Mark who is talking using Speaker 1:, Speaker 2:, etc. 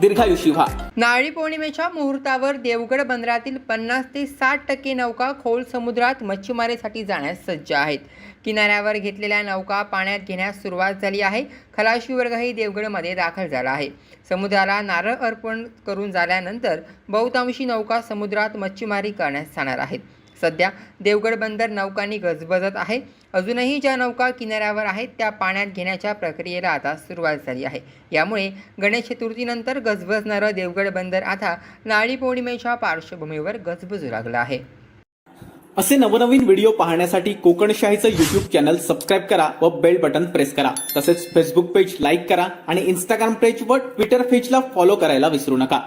Speaker 1: दीर्घायुषी व्हा.
Speaker 2: नारळी पौर्णिमेच्या मुहूर्तावर देवगड बंदरातील पन्नास ते साठ टक्के नौका खोल समुद्रात मच्छीमारीसाठी जाण्यास सज्ज आहेत. किनाऱ्यावर घेतलेल्या नौका पाण्यात घेण्यास सुरुवात झाली आहे. खलाशी वर्गही देवगडमध्ये दाखल झाला आहे. समुद्राला नारळ अर्पण करून झाल्यानंतर बहुतांशी नौका समुद्रात मच्छीमारी करण्यास जाणार आहेत. सध्या देवगड बंदर नौकांनी गजबजत आहे. अजूनही ज्या नौका किनाऱ्यावर आहेत त्या पाण्यात घेण्याच्या प्रक्रियेला आता सुरुवात झाली आहे. यामुळे गणेश चतुर्थीनंतर गजबजणारं देवगड बंदर आता नाळी पौर्णिमेच्या पार्श्वभूमीवर गजबजू लागलं आहे.
Speaker 1: असे नवनवीन व्हिडिओ पाहण्यासाठी कोकणशाहीचं युट्यूब चॅनल सबस्क्राईब करा व बेल बटन प्रेस करा. तसेच फेसबुक पेज लाईक करा आणि इंस्टाग्राम पेज व ट्विटर पेजला फॉलो करायला विसरू नका.